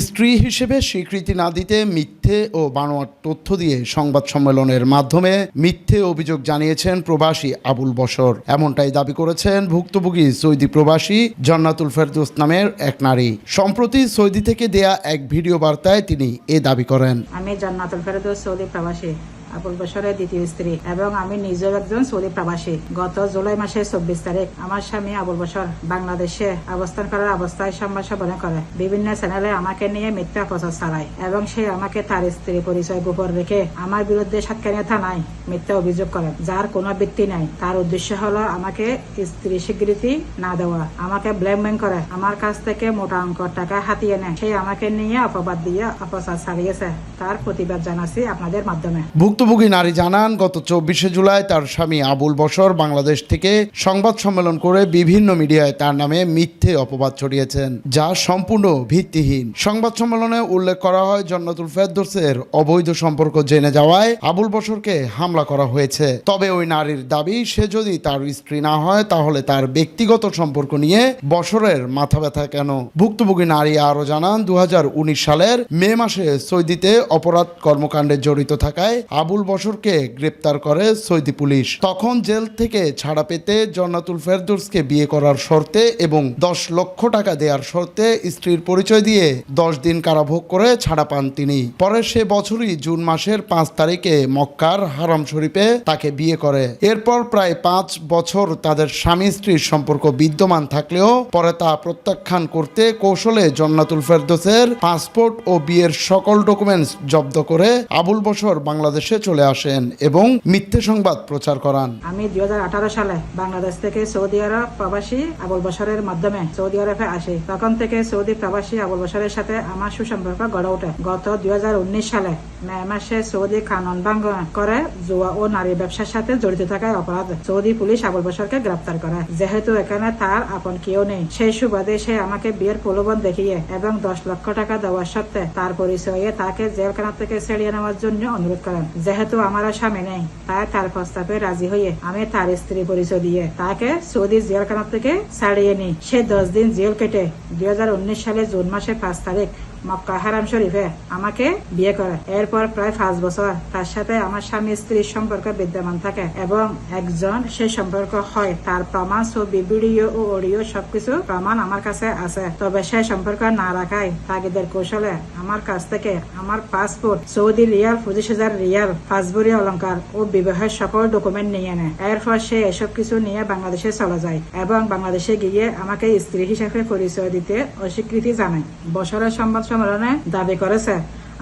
স্ত্রী হিসেবে স্বীকৃতি না দিতে মিথ্যে ও বানোয়ার তথ্য দিয়ে সংবাদ সম্মেলনের মাধ্যমে মিথ্যে অভিযোগ জানিয়েছেন প্রবাসী আবুল বসর এমনটাই দাবি করেছেন ভুক্তভোগী সৌদি প্রবাসী জন্নাতুল ফেরদোস নামের এক নারী। সম্প্রতি সৌদি থেকে দেয়া এক ভিডিও বার্তায় তিনি এ দাবি করেন। আমি জন্নাতুল ফেরদোস সৌদি প্রবাসী। আবুল বসরের দ্বিতীয় স্ত্রী এবং আমি নিজেও একজন সৌদি প্রবাসী। গত জুলাই মাসের চব্বিশ তারিখ আমার স্বামী আবুল বসর বাংলাদেশে অবস্থান করার অবস্থায় সম্ভাষণ করে। বিভিন্ন চ্যানেলে আমাকে নিয়ে মিথ্যা প্রচার চালায় এবং সে আমাকে তার স্ত্রী পরিচয় গোপন রেখে আমার বিরুদ্ধে সাতকানিয়া থানায় মিথ্যা অভিযোগ করে, যার কোনো ভিত্তি নাই। তার উদ্দেশ্য হলো আমাকে স্ত্রী স্বীকৃতি না দেওয়া। আমাকে ব্ল্যাকমেল করে, আমার কাছ থেকে মোটা অঙ্ক টাকা হাতিয়ে নেয়। সে আমাকে নিয়ে অপবাদ দিয়ে অপচার চালিয়েছে। তার প্রতিবাদ জানাচ্ছি আপনাদের মাধ্যমে। ভুক্তভোগী নারী জানান, গত চব্বিশে জুলাই তার স্বামী আবুল বসর বাংলাদেশ থেকে সংবাদ সম্মেলন করে বিভিন্ন মিডিয়ায় তার নামে মিথ্যে অপবাদ ছড়িয়েছেন, যা সম্পূর্ণ ভিত্তিহীন। সংবাদ সম্মেলনে উল্লেখ করা হয়, জন্নাতুল ফেরদোসের অবৈধ সম্পর্ক জেনে যাওয়ায় আবুল বসরকে হামলা করা হয়েছে। তবে ওই নারীর দাবি, সে যদি তার স্ত্রী না হয়, তাহলে তার ব্যক্তিগত সম্পর্ক নিয়ে বছরের মাথা ব্যথা কেন? ভুক্তভোগী নারী আরও জানান দু হাজার উনিশ সালের মে মাসে সৌদিতে অপরাধ কর্মকাণ্ডে জড়িত থাকায় আবুল বসরকে গ্রেপ্তার করে সৌদি পুলিশ। তখন জেল থেকে ছাড়া পেতে জন্নাতুল ফেরদৌসকে বিয়ে করার শর্তে এবং দশ লক্ষ টাকা দেওয়ার শর্তে স্ত্রীর পরিচয় দিয়ে দশ দিন কারাভোগ করে ছাড়া পান তিনি। পরে সে বছরই জুন মাসের পাঁচ তারিখে মক্কার হারাম শরীফে তাকে বিয়ে করে। এরপর প্রায় পাঁচ বছর তাদের স্বামী স্ত্রীর সম্পর্ক বিদ্যমান থাকলেও পরে তা প্রত্যাখ্যান করতে কৌশলে জন্নাতুল ফেরদোসের পাসপোর্ট ও বিয়ের সকল ডকুমেন্টস জব্দ করে আবুল বসর বাংলাদেশে চলে আসেন এবং মিথ্যে সংবাদ প্রচার করান। আমি দুই হাজার আঠারো সালে বাংলাদেশ থেকে সৌদি আরব প্রবাসী আবুল বসরের মাধ্যমে সৌদি আরবে আসি। তখন থেকে সৌদি প্রবাসী আবুল বসরের সাথে আমার সুসম্পর্ক গড়ে ওঠে। গত দুই সালে মে মাসে সৌদি কানন ভঙ্গ করে জুয়া ও নারী ব্যবসার সাথে জড়িত থাকায় অপরাধ সৌদি পুলিশ আবুল বসরকে গ্রেপ্তার করে। যেহেতু এখানে তার আপন কেউ নেই, সেই সুবাদে সে আমাকে বিয়ের প্রলোভন দেখিয়ে এবং দশ লক্ষ টাকা দেওয়ার সত্ত্বে তার পরিচয়ে তাকে জেলখানা থেকে ছেড়িয়ে নেওয়ার জন্য অনুরোধ করেন। যেহেতু আমার স্বামী নেই, তাই তার প্রস্তাবে রাজি হয়ে আমি তার স্ত্রী পরিচয় দিয়ে তাকে সৌদি জেলখানা থেকে ছাড়িয়ে নিই। সে দশ দিন জেল কেটে দুই হাজার উনিশ সালে জুন মাসে পাঁচ তারিখ মক্কা হারাম শরীফে আমাকে বিয়ে করে। এরপর প্রায় পাঁচ বছর তার সাথে আমার স্বামী স্ত্রীর সম্পর্ক বিদ্যমান থাকে এবং একজন সে সম্পর্ক হয়। তার প্রমাণ, ছবি, ভিডিও ও অডিও সবকিছু প্রমাণ আমার কাছে আছে। তবে সে সম্পর্ক না রাখায় তাগিদের কৌশলে আমার কাছ থেকে আমার পাসপোর্ট, সৌদি রিয়াল, পঁচিশ হাজার রিয়াল পাসবুরি অলঙ্কার ও বিবাহের সকল ডকুমেন্ট নিয়ে নেয় এরপর সে এসব কিছু নিয়ে বাংলাদেশে চলে যায় এবং বাংলাদেশে গিয়ে আমাকে স্ত্রী হিসেবে পরিচয় দিতে অস্বীকৃতি জানায়। বছরের সংবাদ সম্মেলনে দাবি করেছে।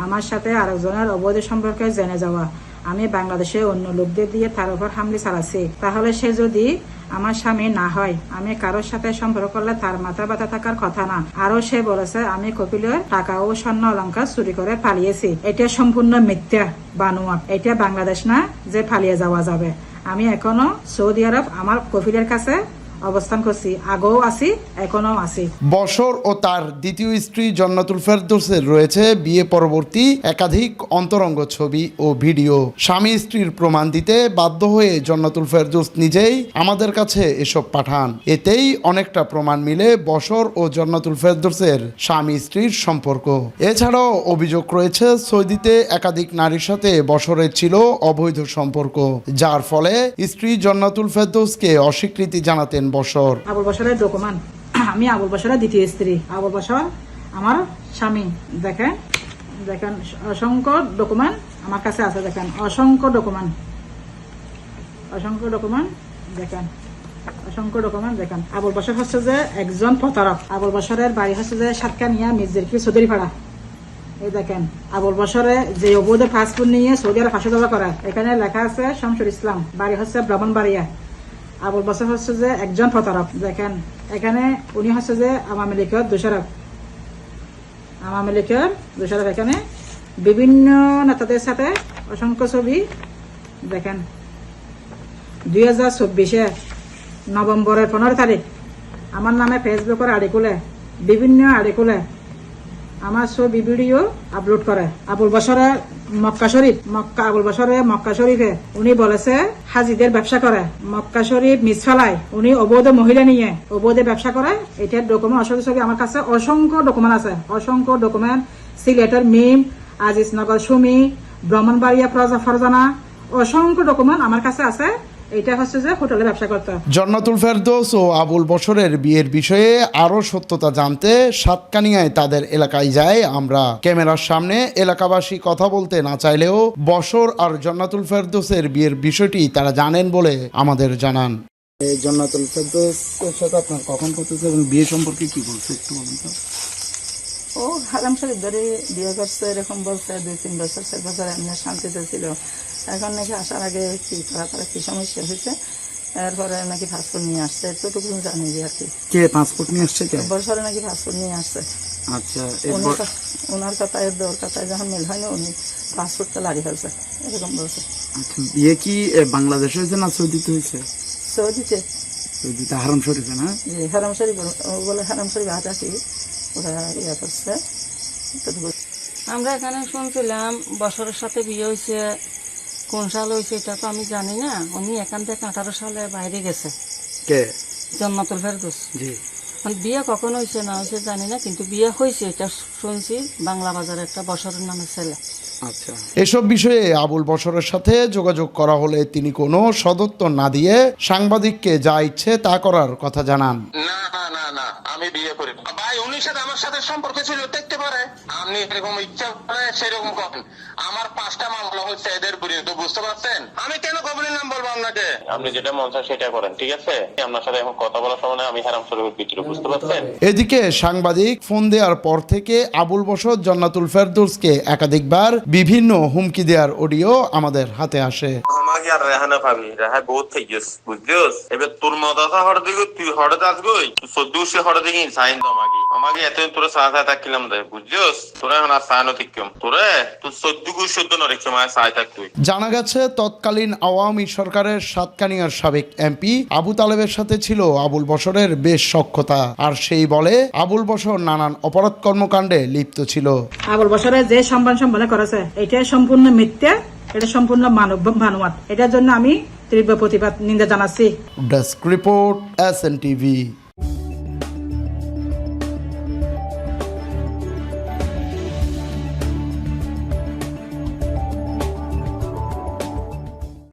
আমার সাথে আরেকজনের অবৈধ সম্পর্কে জেনে যাওয়া। আমি বাংলাদেশে অন্য লোকদের দিয়ে তার উপর হামলি চালাচ্ছি। তাহলে সে যদি আমার স্বামী না হয়, আমি কারোর সাথে সম্পর্ক করলে তার মাথা ব্যথা থাকার কথা না। আরও সে বলেছে, আমি কপিলের টাকা ও স্বর্ণ অলঙ্কার চুরি করে পালিয়েছি এটা সম্পূর্ণ মিথ্যা বানোয়া এটা বাংলাদেশ না যে পালিয়ে যাওয়া যাবে। আমি এখনও সৌদি আরব আমার কপিলের কাছে অবস্থান করছি। আগেও আছি এখনও আছি। বসর ও তার দ্বিতীয় স্ত্রী জন্নাতুল ফেরদৌসের রয়েছে বিয়ে পরবর্তী একাধিক অন্তরঙ্গ ছবি ও ভিডিও। স্বামী স্ত্রীর প্রমাণ দিতে বাধ্য হয়ে জন্নাতুল ফেরদৌস নিজেই আমাদের কাছে এসব পাঠান। এতেই অনেকটা প্রমাণ মিলে বসর ও জন্নাতুল ফেরদৌসের স্বামী স্ত্রীর সম্পর্ক। এছাড়াও অভিযোগ রয়েছে, সৌদিতে একাধিক নারীর সাথে বসরের ছিল অবৈধ সম্পর্ক, যার ফলে স্ত্রী জন্নাতুল ফেরদৌসকে অস্বীকৃতি জানাতেন বসর আবুল বসরের ডকুমেন্ট আমি আবুল বসরের দ্বিতীয় স্ত্রী। আবুল বসর আমার স্বামী। দেখেন দেখেন, অসংখ্য ডকুমেন্ট আমার কাছে আছে, দেখেন। অসংখ্য ডকুমেন্ট অসংখ্য দেখেন। অসংখ্য দেখেন। আবুল হচ্ছে যে একজন প্রতারক। আবুল বসরের বাড়ি হচ্ছে যে সাতকানিয়া এই দেখেন, আবুল বসরে যে অবৈধ পাসপোর্ট নিয়ে সৌদি আরব করা, এখানে লেখা আছে শামসুল ইসলাম। বাড়ি হচ্ছে ব্রাহ্মণবাড়িয়া। আবুল বসর হচ্ছে যে একজন প্রতারক, দেখেন। এখানে উনি হচ্ছে যে আওয়ামী লীগের দোষারক আওয়ামী লীগের দোষারক এখানে। বিভিন্ন নেতাদের সাথে অসংখ্য ছবি, দেখেন। দুই হাজার চব্বিশে নভেম্বরের পনেরো তারিখ। আমার নামে ফেসবুকের খুলে বিভিন্ন খুলে আমার ছবি ভিডিও আপলোড করে। আবুল বসরে মক্কা শরীফ, মক্কা আবুল বসরে মক্কা শরীফে। উনি বলেছে, হাজিদের ব্যবসা করে। মক্কা শরীফ মিস ফেলায় উনি অবৈধ মহিলা নিয়ে অবৈধ ব্যবসা করে। এটার ডকুমেন্ট অসংখ্য ছবি আমার কাছে, অসংখ্য ডকুমেন্ট আছে। অসংখ্য ডকুমেন্ট সিলেটের মিম, আজিজনগর সুমি, ব্রাহ্মণবাড়িয়া ফরজানা, অসংখ্য ডকুমেন্ট আমার কাছে আছে। এটা হচ্ছে যে হোটেলে ব্যবসা করতে। জন্নাতুল ফেরদৌস ও আবুল বসরের বিয়ের বিষয়ে আরও সত্যতা জানতে সাতকানিয়ায় তাদের এলাকায় যায় আমরা। ক্যামেরার সামনে এলাকাবাসী কথা বলতে না চাইলেও বসর আর জন্নাতুল ফেরদৌসের বিয়ের বিষয়টি তারা জানেন বলে আমাদের জানান। জন্নাতুল ফেরদৌসের সাথে আপনার কখন করতেছে এবং বিয়ে সম্পর্কে কি বলছে একটু বলুন তো। ও হারাম শরীফ ধরে বিয়ে করছে এরকম বলছে দুই তিন বছর চার বছর এমনি শান্তিতে ছিল। এখন নাকি আসার আগে কি করা তারা কি সমস্যা হয়েছে? এরপরে নাকি ফাস্টফুড নিয়ে আসছে এতটুকু জানি যে আর কি। কে পাসপোর্ট নিয়ে আসছে কে? বছরে নাকি ফাস্টফুড নিয়ে আসছে। আচ্ছা ওনার কথায় কথায় যখন মিল হয়নি উনি পাসপোর্টটা লাড়ি ফেলছে এরকম বলছে। আচ্ছা বিয়ে কি বাংলাদেশে হয়েছে না সৌদিতে হয়েছে? সৌদিতে। সৌদিতে হারাম শরীফে না? হারাম শরীফ বলে হারাম শরীফ হাঁটাকি ওরা ইয়ে করছে। আমরা এখানে শুনছিলাম বছরের সাথে বিয়ে হয়েছে কোন সাল হয়েছে এটা তো আমি জানি না। উনি এখান থেকে আঠারো সালে বাইরে গেছে। কে? জন্নাতুল ফেরদুস। জি। মানে বিয়ে কখন হয়েছে না হয়েছে জানি না কিন্তু বিয়ে হয়েছে এটা শুনছি বাংলা বাজারে একটা বছরের নামে ছেলে। আচ্ছা। এসব বিষয়ে আবুল বসরের সাথে যোগাযোগ করা হলে তিনি কোনো সদত্ব না দিয়ে সাংবাদিককে যা ইচ্ছে তা করার কথা জানান। না আমি বিয়ে করি ভাই উনির সাথে আমার সাথে সম্পর্ক ছিল দেখতে পারে? আপনি এরকম ইচ্ছা করে সেরকম করেন। আমার পাঁচটা মামলা হচ্ছে এদের বিরুদ্ধে তো বুঝতে পারছেন? আমি কেন কবলির নাম বলব আপনাকে? আপনি যেটা মন চায় সেটা করেন ঠিক আছে? আপনার সাথে এখন কথা বলার সময় আমি হারাম শরীফের ভিতরে বুঝতে পারছেন? এদিকে সাংবাদিক ফোন দেওয়ার পর থেকে আবুল বসর জন্নাতুল ফেরদৌসকে একাধিকবার বিভিন্ন হুমকি দেওয়ার অডিও আমাদের হাতে আসে। আর রেহানা পাবি। রেহাই বহুত গেছ বুঝছিস এবার তোর মদাসা হড় দিকে তুই হড়ে যাস গই সদ্য সে হড়ে দিকে সাইন আমাকে। আমাকে এতদিন তোরা থাকলাম দে বুঝছিস তোরা এখন আর সাইনও থাকলাম তোরে? তুই সদ্য সদ্য নরে ক্ষমায় সাই থাক তুই। জানা গেছে তৎকালীন আওয়ামী সরকারের সাতকানিয়ার সাবেক এমপি আবু তালেবের সাথে ছিল আবুল বসরের বেশ সক্ষতা আর সেই বলে আবুল বসর নানান অপরাধ কর্মকাণ্ডে লিপ্ত ছিল। আবুল বছরে যে সম্মান সম্মানে করেছে এটা সম্পূর্ণ মিথ্যা। এটা সম্পূর্ণ মানব ভানুয়াত এটার জন্য আমি তীব্র প্রতিবাদ, নিন্দা জানাচ্ছি। Desk report S TV